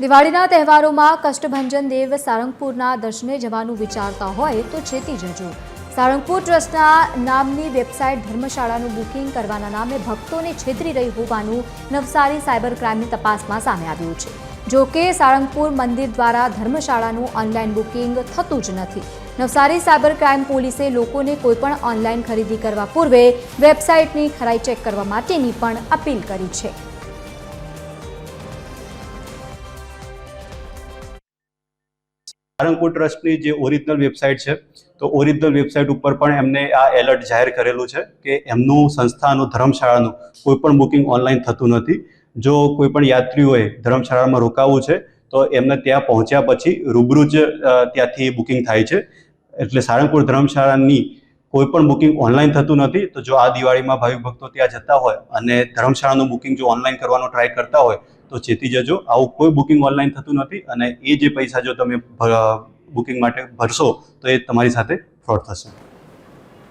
દિવાળીના તહેવારોમાં કષ્ટભંજન દેવ સારંગપુરના દર્શને જવાનું વિચારતા હોય તો છેતી જજો. સારંગપુર ટ્રસ્ટના નામની વેબસાઇટ ધર્મશાળાનું બુકિંગ કરવાના નામે ભક્તોને છેતરી રહી હોવાનું નવસારી સાયબર ક્રાઇમની તપાસમાં સામે આવ્યું છે. જો કે સાળંગપુર મંદિર દ્વારા ધર્મશાળાનું ઓનલાઈન બુકિંગ થતું જ નથી. નવસારી સાયબર ક્રાઇમ પોલીસે લોકોને કોઈપણ ઓનલાઈન ખરીદી કરવા પૂર્વે વેબસાઇટની ખરાઈ ચેક કરવા માટેની પણ અપીલ કરી છે. સારંગપુર ટ્રસ્ટની જે ઓરિજિનલ વેબસાઇટ છે, તો ઓરિજિનલ વેબસાઇટ ઉપર પણ એમને આ એલર્ટ જાહેર કરેલું છે કે એમનું સંસ્થાનું ધર્મશાળાનું કોઈ પણ બુકિંગ ઓનલાઈન થતું નથી. જો કોઈ પણ યાત્રીઓએ ધર્મશાળામાં રોકાવું છે, તો એમને ત્યાં પહોંચ્યા પછી રૂબરૂ જ ત્યાંથી બુકિંગ થાય છે. એટલે સારંગપુર ધર્મશાળાની કોઈ પણ બુકિંગ ઓનલાઈન થતું નથી, તો જો આ દિવાળીમાં ભાવિક ભક્તો ત્યાં જતા હોય અને ધર્મશાળાનું બુકિંગ જો ઓનલાઈન કરવાનો ટ્રાય કરતા હોય, તો ચેતી જજો. આવું કોઈ બુકિંગ ઓનલાઈન થતું નથી અને એ જે પૈસા જો તમે બુકિંગ માટે ભરશો, તો એ તમારી સાથે ફ્રોડ થશે.